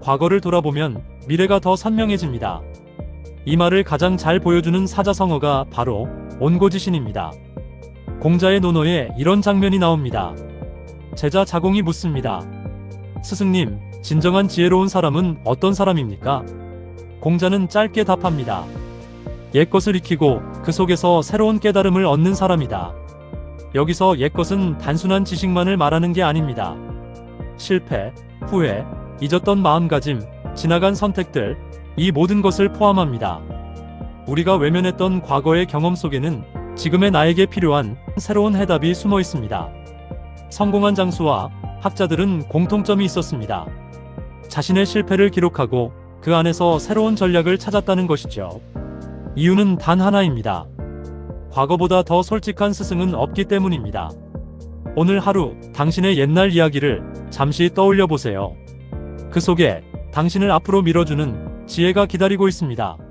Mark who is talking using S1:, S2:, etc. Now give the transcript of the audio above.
S1: 과거를 돌아보면 미래가 더 선명해집니다. 이 말을 가장 잘 보여주는 사자성어가 바로 온고지신입니다. 공자의 논어에 이런 장면이 나옵니다. 제자 자공이 묻습니다. 스승님, 진정한 지혜로운 사람은 어떤 사람입니까? 공자는 짧게 답합니다. 옛것을 익히고 그 속에서 새로운 깨달음을 얻는 사람이다. 여기서 옛것은 단순한 지식만을 말하는 게 아닙니다. 실패, 후회, 잊었던 마음가짐, 지나간 선택들, 이 모든 것을 포함합니다. 우리가 외면했던 과거의 경험 속에는 지금의 나에게 필요한 새로운 해답이 숨어 있습니다. 성공한 장수와 학자들은 공통점이 있었습니다. 자신의 실패를 기록하고 그 안에서 새로운 전략을 찾았다는 것이죠. 이유는 단 하나입니다. 과거보다 더 솔직한 스승은 없기 때문입니다. 오늘 하루 당신의 옛날 이야기를 잠시 떠올려 보세요. 그 속에 당신을 앞으로 밀어주는 지혜가 기다리고 있습니다.